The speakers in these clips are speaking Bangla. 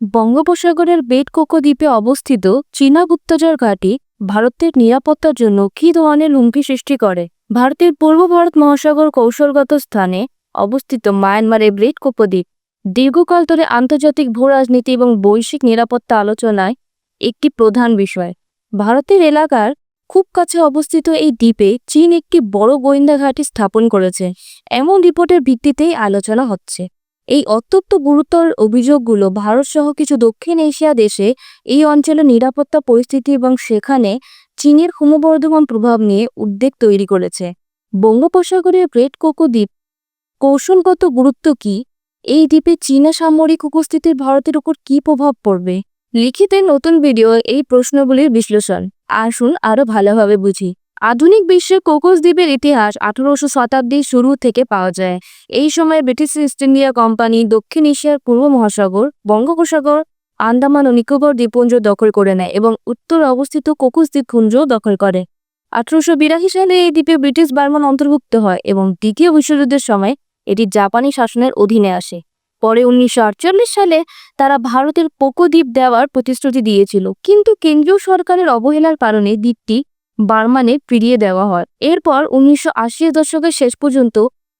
বঙ্গোপসাগরের বেট কোকো দ্বীপে অবস্থিত চীনা গুপ্তচর ঘাঁটি ভারতের নিরাপত্তার জন্য কী ধরনের হুমকি সৃষ্টি করে? ভারতের পূর্ব ভারত মহাসাগর কৌশলগত স্থানে অবস্থিত মায়ানমারের ব্রেড কোকো দ্বীপ, দীর্ঘকাল ধরে আন্তর্জাতিক ভূ রাজনীতি এবং বৈশ্বিক নিরাপত্তা আলোচনায় একটি প্রধান বিষয়। ভারতের এলাকার খুব কাছে অবস্থিত এই দ্বীপে চীন একটি বড় গোয়েন্দা ঘাঁটি স্থাপন করেছে। এমন রিপোর্টের ভিত্তিতেই আলোচনা হচ্ছে। এই অত্যন্ত গুরুতর অভিযোগগুলো ভারতসহ কিছু দক্ষিণ এশিয়া দেশে এই অঞ্চলের নিরাপত্তা পরিস্থিতি এবং সেখানে চীনের ক্রমবর্ধমান প্রভাব নিয়ে উদ্বেগ তৈরি করেছে। বঙ্গোপসাগরের গ্রেট কোকো দ্বীপ কৌশলগত গুরুত্ব কি? এই দ্বীপে চীনা সামরিক উপস্থিতির ভারতের উপর কী প্রভাব পড়বে? লিখিত নতুন ভিডিও এই প্রশ্নগুলির বিশ্লেষণ। আসুন আরও ভালোভাবে বুঝি। আধুনিক বিশ্বে কোকোস দ্বীপের ইতিহাস আঠারোশো শতাব্দীর শুরু থেকে পাওয়া যায়। এই সময় ব্রিটিশ ইস্ট ইন্ডিয়া কোম্পানি দক্ষিণ এশিয়ার পূর্ব মহাসাগর, বঙ্গোপসাগর, আন্দামান ও নিকোবর দ্বীপপুঞ্জ দখল করে নেয় এবং উত্তরে অবস্থিত কোকোস দ্বীপপুঞ্জ দখল করে। আঠারোশো বিরাশি সালে এই দ্বীপে ব্রিটিশ বার্মান অন্তর্ভুক্ত হয় এবং দ্বিতীয় বিশ্বযুদ্ধের সময় এটি জাপানি শাসনের অধীনে আসে। পরে উনিশশো আটচল্লিশ সালে তারা ভারতের পোকো দ্বীপ দেওয়ার প্রতিশ্রুতি দিয়েছিল। কিন্তু কেন্দ্রীয় সরকারের অবহেলার কারণে দ্বীপটি বার্মানে ফিরিয়ে দেওয়া হয়। এরপর উনিশশো আশির দশকের শেষ পর্যন্ত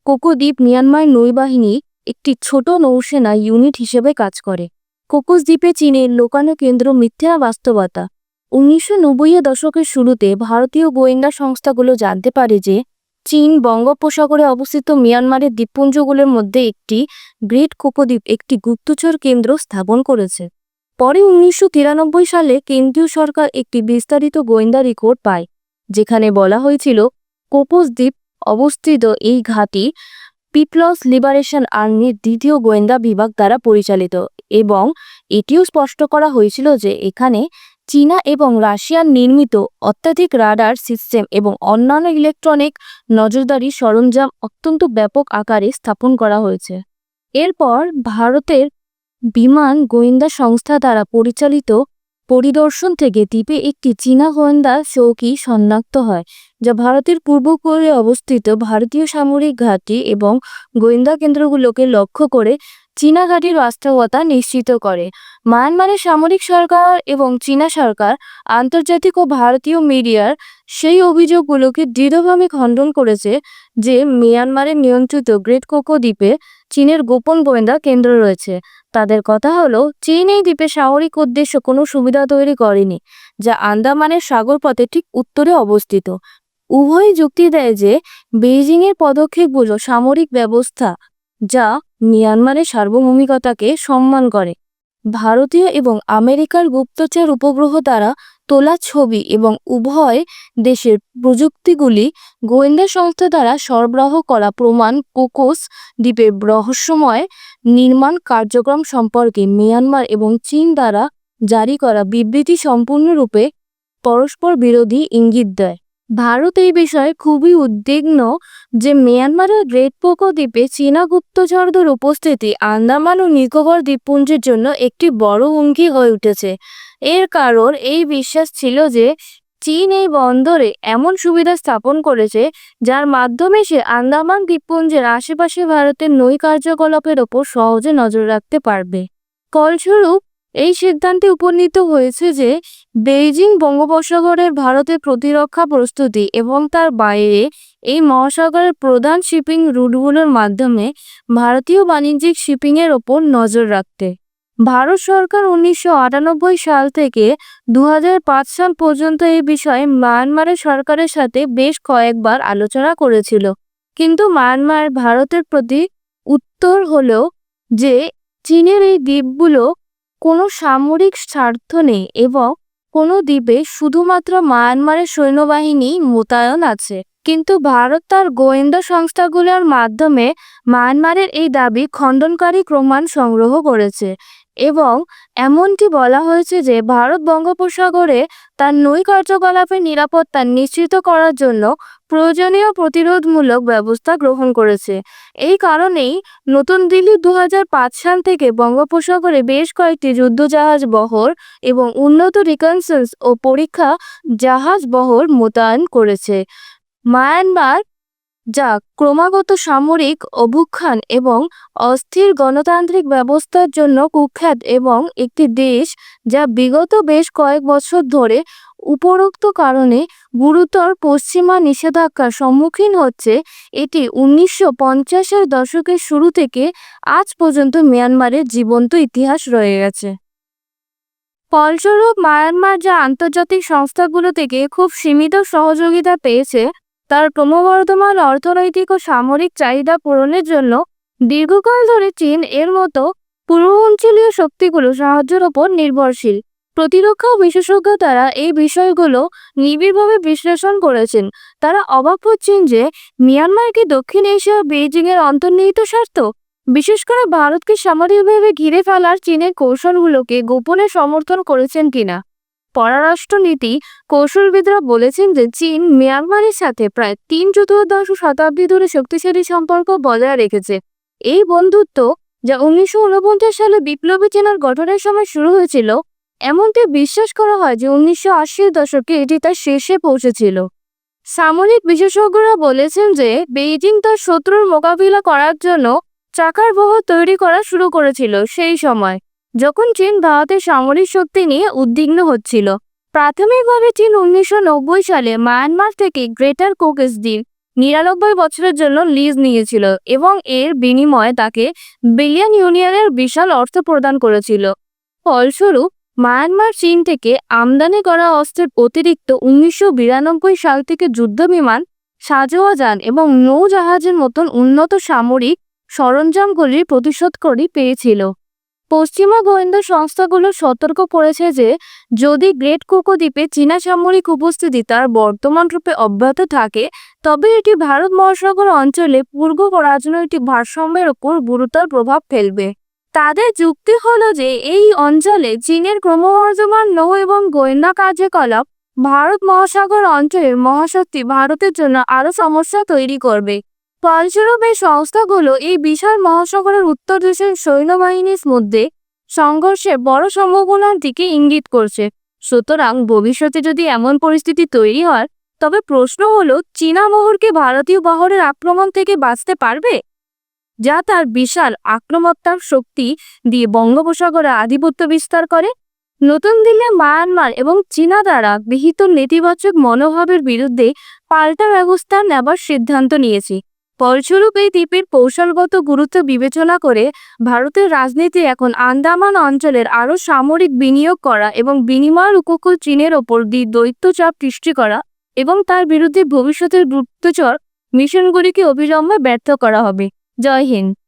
কোকো দ্বীপ মিয়ানমার নৌবাহিনী একটি ছোট নৌসেনা ইউনিট হিসেবে কাজ করে। কোকোস দ্বীপে চীনের লোকানো কেন্দ্র মিথ্যা বাস্তবতা। উনিশশো নব্বইয়ের দশকের শুরুতে ভারতীয় গোয়েন্দা সংস্থাগুলো জানতে পারে যে চীন বঙ্গোপসাগরে অবস্থিত মিয়ানমারের দ্বীপপুঞ্জগুলোর মধ্যে একটি গ্রেট কোকোদ্বীপ একটি গুপ্তচর কেন্দ্র স্থাপন করেছে। পরে উনিশশো তিরানব্বই সালে কেন্দ্রীয় সরকার একটি বিস্তারিত গোয়েন্দা রিপোর্ট পায়। যেখানে বলা হয়েছিল, কোপোস দ্বীপ অবস্থিত এই ঘাঁটি পিপলস লিবারেশন আর্মির দ্বিতীয় গোয়েন্দা বিভাগ দ্বারা পরিচালিত এবং এটিও স্পষ্ট করা হয়েছিল যে এখানে চীনা এবং রাশিয়ান নির্মিত অত্যাধিক রাডার সিস্টেম এবং অন্যান্য ইলেকট্রনিক নজরদারি সরঞ্জাম অত্যন্ত ব্যাপক আকারে স্থাপন করা হয়েছে। এরপর ভারতের বিমান গোয়েন্দা সংস্থা দ্বারা পরিচালিত পরিদর্শন থেকে দ্বীপে একটি চীনা গোয়েন্দা চৌকি শনাক্ত হয়, যা ভারতের পূর্ব কোরে অবস্থিত ভারতীয় সামরিক ঘাঁটি এবং গোয়েন্দা কেন্দ্রগুলোকে লক্ষ্য করে চীনা ঘাঁটির বাস্তবতা নিশ্চিত করে। মায়ানমারের সামরিক সরকার এবং চীনা সরকার, আন্তর্জাতিক ও ভারতীয় মিডিয়ার সেই অভিযোগগুলোকে দৃঢ়ভাবে খণ্ডন করেছে যে মিয়ানমারের নিয়ন্ত্রিত গ্রেট কোকো দ্বীপে চীনের গোপন গোয়েন্দা কেন্দ্র রয়েছে। তাদের কথা হলো, চীন এই দ্বীপে সামরিক উদ্দেশ্য কোনো সুবিধা তৈরি করেনি, যা আন্দামানের সাগরপথে ঠিক উত্তরে অবস্থিত। উভয় যুক্তি দেয় যে, বেইজিংয়ের পদক্ষেপগুলো সামরিক ব্যবস্থা যা মিয়ানমারের সার্বভৌমিকতাকে সম্মান করে। ভারতীয় এবং আমেরিকার গুপ্তচর উপগ্রহ দ্বারা তোলা ছবি এবং উভয় দেশের প্রযুক্তিগুলি গোয়েন্দা সংস্থা দ্বারা সরবরাহ করা প্রমাণ কোকোস দ্বীপের রহস্যময় নির্মাণ কার্যক্রম সম্পর্কে মিয়ানমার এবং চীন দ্বারা জারি করা বিবৃতি সম্পূর্ণরূপে পরস্পর বিরোধী ইঙ্গিত দেয়। ভারত এই বিষয়ে খুবই উদ্বিগ্ন যে মিয়ানমারের গ্রেট পোকো দ্বীপে চীনা গুপ্তচরদের উপস্থিতি আন্দামান ও নিকোবর দ্বীপপুঞ্জের জন্য একটি বড় হুমকি হয়ে উঠেছে। এর কারণ এই বিশ্বাস ছিল যে চীন এই বন্দরে এমন সুবিধা স্থাপন করেছে যার মাধ্যমে সে আন্দামান দ্বীপপুঞ্জের আশেপাশে ভারতের নৈ কার্যকলাপের ওপর সহজে নজর রাখতে পারবে। ফলস্বরূপ এই সিদ্ধান্তে উপনীত হয়েছে যে বেইজিং বঙ্গোপসাগরের ভারতের প্রতিরক্ষা প্রস্তুতি এবং তার বাইরে এই মহাসাগরের প্রধান শিপিং রুটগুলোর মাধ্যমে ভারতীয় বাণিজ্যিক শিপিংয়ের ওপর নজর রাখতে। ভারত সরকার উনিশশো আটানব্বই সাল থেকে দু হাজার পাঁচ সাল পর্যন্ত এই বিষয়ে মায়ানমারের সরকারের সাথে বেশ কয়েকবার আলোচনা করেছিল। কিন্তু মায়ানমার ভারতের প্রতি উত্তর হলো যে চীনের এই দ্বীপগুলো কোনো সামরিক স্বার্থ নেই এবং কোনো দ্বীপে শুধুমাত্র মায়ানমারের সৈন্যবাহিনী মোতায়েন আছে। কিন্তু ভারত তার গোয়েন্দা সংস্থাগুলোর মাধ্যমে মায়ানমারের এই দাবি খণ্ডনকারী প্রমাণ সংগ্রহ করেছে। এবং এমনটি বলা হয়েছে যে ভারত বঙ্গোপসাগরে তার নৈ কার্যকলাপের নিরাপত্তা নিশ্চিত করার জন্য প্রয়োজনীয় প্রতিরোধমূলক ব্যবস্থা গ্রহণ করেছে। এই কারণেই নতুন দিল্লি দু হাজার পাঁচ সাল থেকে বঙ্গোপসাগরে বেশ কয়েকটি যুদ্ধজাহাজ বহর এবং উন্নত রিকনসেন্স ও পরীক্ষা জাহাজ বহর মোতায়েন করেছে। মায়ানমার যা ক্রমাগত সামরিক অভ্যুত্থান এবং অস্থির গণতান্ত্রিক ব্যবস্থার জন্য কুখ্যাত এবং একটি দেশ যা বিগত বেশ কয়েক বছর ধরে উপরোক্ত কারণে গুরুতর পশ্চিমা নিষেধাজ্ঞার সম্মুখীন হচ্ছে, এটি উনিশশো পঞ্চাশের দশকের শুরু থেকে আজ পর্যন্ত মিয়ানমারের জীবন্ত ইতিহাস রয়ে গেছে। ফলস্বরূপ, মায়ানমার যা আন্তর্জাতিক সংস্থাগুলো থেকে খুব সীমিত সহযোগিতা পেয়েছে তার ক্রমবর্ধমান অর্থনৈতিক ও সামরিক চাহিদা পূরণের জন্য দীর্ঘকাল ধরে চীন এর মতো পূর্ব অঞ্চলীয় শক্তিগুলো সাহায্যের ওপর নির্ভরশীল। প্রতিরক্ষা বিশেষজ্ঞ তারা এই বিষয়গুলো নিবিড়ভাবে বিশ্লেষণ করেছেন। তারা অবাক হচ্ছেন যে মিয়ানমার কি দক্ষিণ এশিয়া বেইজিং এর অন্তর্নিহিত স্বার্থ? বিশেষ করে ভারতকে সামরিকভাবে ঘিরে ফেলার চীনের কৌশলগুলোকে গোপনে সমর্থন করেছেন কিনা? পররাষ্ট্রনীতি কৌশলবিদরা বলেছেন যে চীন মিয়ানমারের সাথে প্রায় তিন চতুর্দশ শতাব্দী ধরে শক্তিশালী সম্পর্ক বজায় রেখেছে। এই বন্ধুত্ব যা উনিশশো উনপঞ্চাশ সালে বিপ্লবী চেনার গঠনের সময় শুরু হয়েছিল, এমনটি বিশ্বাস করা হয় যে উনিশশো দশকে এটি তার শীর্ষে পৌঁছেছিল। সামরিক বিশেষজ্ঞরা বলেছেন যে বেইজিং তার শত্রুর মোকাবিলা করার জন্য চাকার বহর তৈরি করা শুরু করেছিল সেই সময়। যখন চীন ভারতের সামরিক শক্তি নিয়ে উদ্বিগ্ন হচ্ছিল, প্রাথমিকভাবে চীন উনিশশো নব্বই সালে মায়ানমার থেকে গ্রেটার কোকেস দ্বীপ নিরানব্বই বছরের জন্য লিজ নিয়েছিল এবং এর বিনিময়ে তাকে বিলিয়ন ইউনিয়নের বিশাল অর্থ প্রদান করেছিল। ফলস্বরূপ, মায়ানমার চীন থেকে আমদানি করা অস্ত্রের অতিরিক্ত উনিশশো বিরানব্বই সাল থেকে যুদ্ধবিমান সাজোয়া যান এবং নৌজাহাজের মতন উন্নত সামরিক সরঞ্জামগুলির প্রতিশোধ করি পেয়েছিল। পশ্চিমা গোয়েন্দা সংস্থাগুলো সতর্ক করেছে যে, যদি গ্রেট কোকো দ্বীপে চীনা সামরিক উপস্থিতি তার বর্তমান রূপে অব্যাহত থাকে, তবে এটি ভারত মহাসাগর অঞ্চলে পূর্ব রাজনৈতিক ভারসাম্যের উপর গুরুতর প্রভাব ফেলবে। তাদের যুক্তি হলো যে, এই অঞ্চলে চীনের ক্রমবর্ধমান নৌ এবং গোয়েন্দা কার্যকলাপ ভারত মহাসাগর অঞ্চলের মহাশক্তি ভারতের জন্য আরও সমস্যা তৈরি করবে। ফলস্বরূপ এই সংস্থাগুলো এই বিশাল মহাসাগরের উত্তর দেশের সৈন্যবাহিনীর মধ্যে সংঘর্ষের বড় সম্ভাবনার দিকে ইঙ্গিত করছে। সুতরাং ভবিষ্যতে যদি এমন পরিস্থিতি তৈরি হয়, তবে প্রশ্ন হলো, চীনা মোহরকে ভারতীয় বহরের আক্রমণ থেকে বাঁচতে পারবে? যা তার বিশাল আক্রমণাত্মক শক্তি দিয়ে বঙ্গোপসাগরে আধিপত্য বিস্তার করে। নতুন দিল্লি, মায়ানমার এবং চীনা দ্বারা বিহিত নেতিবাচক মনোভাবের বিরুদ্ধে পাল্টা ব্যবস্থা নেবার সিদ্ধান্ত নিয়েছে। ফলস্বরূপ এই দ্বীপের কৌশলগত গুরুত্ব বিবেচনা করে ভারতের রাজনীতি এখন আন্দামান অঞ্চলের আরও সামরিক বিনিয়োগ করা এবং বিনিময়ের উপকূল চীনের ওপর দিয়ে দৈত্য চাপ সৃষ্টি করা এবং তার বিরুদ্ধে ভবিষ্যতের গুপ্তচর মিশনগুলিকে অবিলম্বে ব্যর্থ করা হবে। জয় হিন্দ।